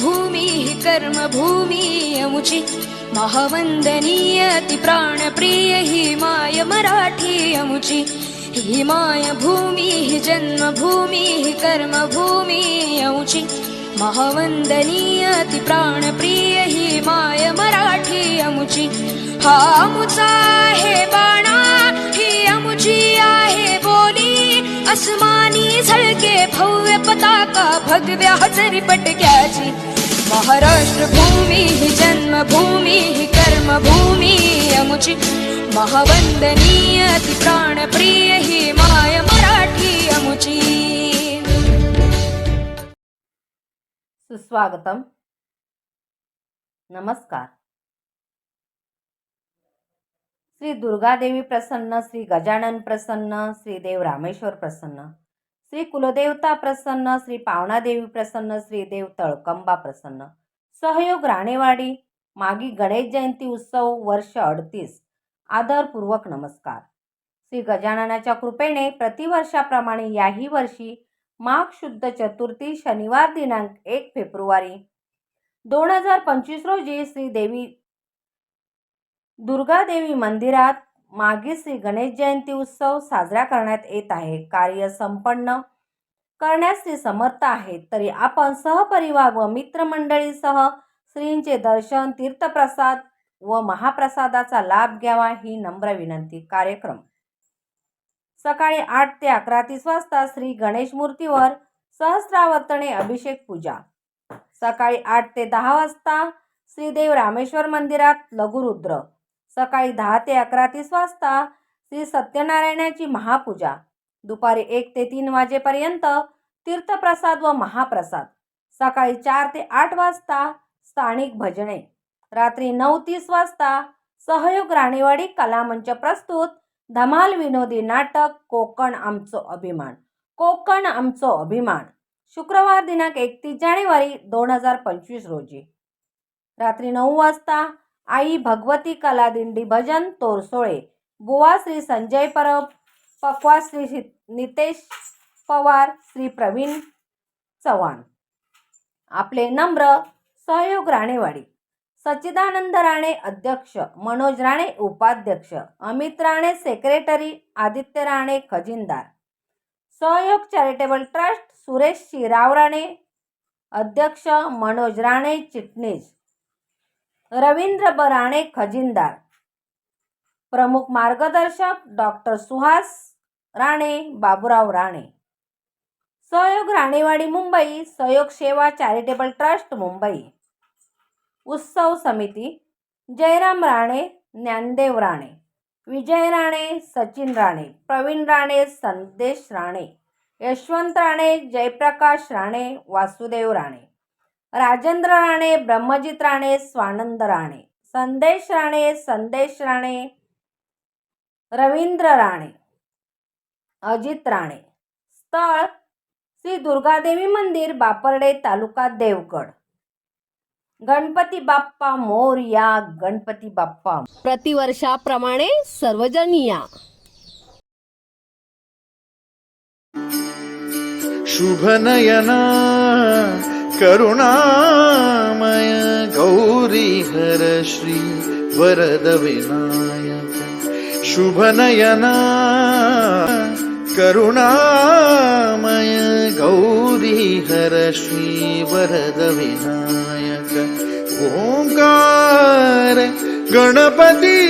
भूमी कर्मभूमी अमुची महावंदनीय अति प्राणप्रिय ही माय मराठी अमुची ही माय भूमी जन्मभूमी कर्मभूमी अमुची महावंदनीय अति प्राणप्रिय ही माय मराठी अमुची हा मुचा आहे भगव्या हजरी पटक्याची महाराष्ट्र भूमी ही जन्मभूमी ही कर्मभूमी अमुची महावंदनीय ती प्राणप्रिय ही माय मराठी अमुची सुस्वागतम. नमस्कार. श्री दुर्गादेवी प्रसन्न श्री गजानन प्रसन्न श्री देव रामेश्वर प्रसन्न. श्री कुलदेवता प्रसन्न श्री पावणादेवी प्रसन्न श्री देव तळकंबा प्रसन्न. सहयोग राणेवाडी. मागी गणेश जयंती उत्सव वर्ष अडतीस. आदरपूर्वक नमस्कार. श्री गजाननाच्या कृपेने प्रतिवर्षाप्रमाणे याही वर्षी माघ शुद्ध चतुर्थी शनिवार दिनांक एक फेब्रुवारी दोन हजार पंचवीस रोजी श्री देवी दुर्गादेवी मंदिरात मागे श्री गणेश जयंती उत्सव साजरा करण्यात येत आहे. कार्य संपन्न करण्यास श्री समर्थ आहेत. तरी आपण सहपरिवार व मित्रमंडळीसह श्रींचे दर्शन तीर्थप्रसाद व महाप्रसादाचा लाभ घ्यावा ही नम्र विनंती. कार्यक्रम सकाळी आठ ते अकरा तीस वाजता श्री गणेश मूर्तीवर सहस्रावर्तने अभिषेक पूजा. सकाळी आठ ते दहा वाजता श्रीदेव रामेश्वर मंदिरात लघुरुद्र. सकाळी दहा ते अकरा तीस वाजता श्री सत्यनारायणाची महापूजा. दुपारी एक ते तीन वाजेपर्यंत तीर्थप्रसाद व महाप्रसाद. सकाळी चार ते आठ वाजता स्थानिक भजने. रात्री नऊ तीस वाजता सहयोग राणेवाडी कलामंच प्रस्तुत धमाल विनोदी नाटक कोकण आमचो अभिमान. कोकण आमचो अभिमान. शुक्रवार दिनांक एकतीस जानेवारी दोन हजार पंचवीस रोजी. रात्री नऊ वाजता आई भगवती कला दिंडी भजन तोरसोळे बुवा श्री संजय परब पक्वा श्री नितेश पवार श्री प्रवीण चव्हाण. आपले नम्र सहयोग राणेवाडी सच्चिदानंद राणे अध्यक्ष मनोज राणे उपाध्यक्ष अमित राणे सेक्रेटरी आदित्य राणे खजिनदार. सहयोग चॅरिटेबल ट्रस्ट सुरेश शिराव राणे अध्यक्ष मनोज राणे चिटणीस. रवींद्र ब राणे खजिनदार. प्रमुख मार्गदर्शक डॉक्टर सुहास राणे बाबुराव राणे. सहयोग राणेवाडी मुंबई. सहयोग सेवा चॅरिटेबल ट्रस्ट मुंबई. उत्सव समिती जयराम राणे ज्ञानदेव राणे. विजय राणे सचिन राणे. प्रवीण राणे संदेश राणे. यशवंत राणे जयप्रकाश राणे वासुदेव राणे. राजेंद्र राणे ब्रह्मजित राणे स्वानंद राणे. संदेश राणे संदेश राणे. रवींद्र राणे. अजित राणे. स्थळ श्री दुर्गादेवी मंदिर बापर्डे तालुका देवगड. गणपती बाप्पा मोरया गणपती बाप्पा प्रतिवर्षाप्रमाणे सर्वजण या. शुभनयना करुणामय गौरीहर श्री वरद विनायक। शुभनयना करुणामय गौरीहर श्री वरद विनायक। ओंकार गणपती